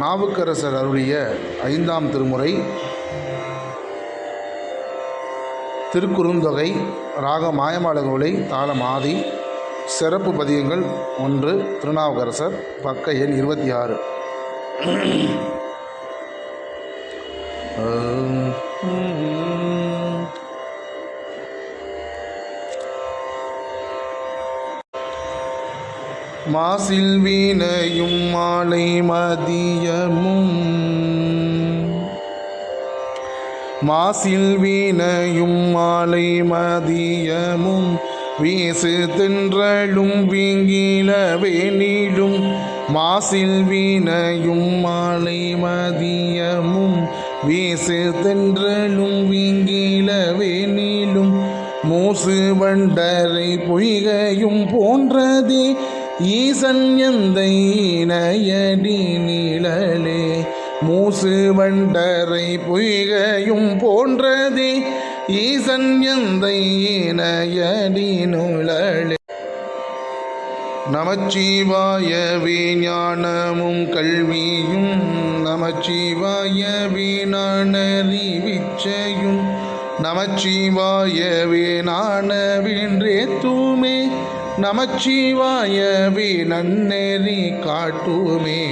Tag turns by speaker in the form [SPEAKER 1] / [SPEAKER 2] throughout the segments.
[SPEAKER 1] நாவுக்கரசர் அருளிய ஐந்தாம் திருமுறை. திருக்குறுந்தொகை ராக மாயமாளகோலை தாளம் ஆதி சிறப்பு பதியங்கள் ஒன்று திருநாவுக்கரசர் பக்க எண் இருபத்தி ஆறு. மாசில் வீணையும் மாலை மதியமும். மாசில் வீணையும் மாலை மதியமும். வீசு தென்றலும் வீங்கிலவே நீடும் மாசில் வீணையும் மாலை மதியமும். வீசு தென்றலும் வீங்கிலவே நீளும் மூசு வண்டரை பொய்கையும் போன்றதே ஈசன் எந்த இணையடி நிழலே மூசு வண்டரை பொய்கையும் போன்றதே. ஈசன் எந்த இணையடி நிழலே. நமச்சிவாயவே ஞானமும் கல்வியும் நமச்சிவாயவே நானறிவிச்சையும் நமச்சிவாயவே நானவின்றே தூமே நமச்சிவாய நன்னெறி காட்டுமே.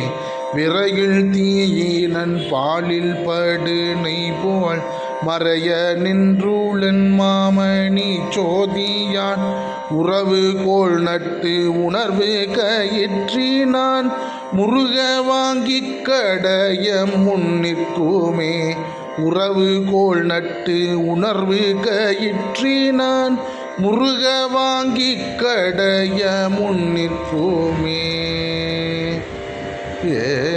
[SPEAKER 1] விரையில் தீயினன் பாலில் படு நெய் போல் மறைய நின்றுளன் மாமணி சோதியான். உறவு கோள் நட்டு உணர்வு கயிற்றினான். முருக வாங்கி கடைய முன்னிற்குமே உறவு கோள் நட்டு உணர்வு கயிற்றினான். முருக வாங்கி கடைய முன்னிற்குமே ஏ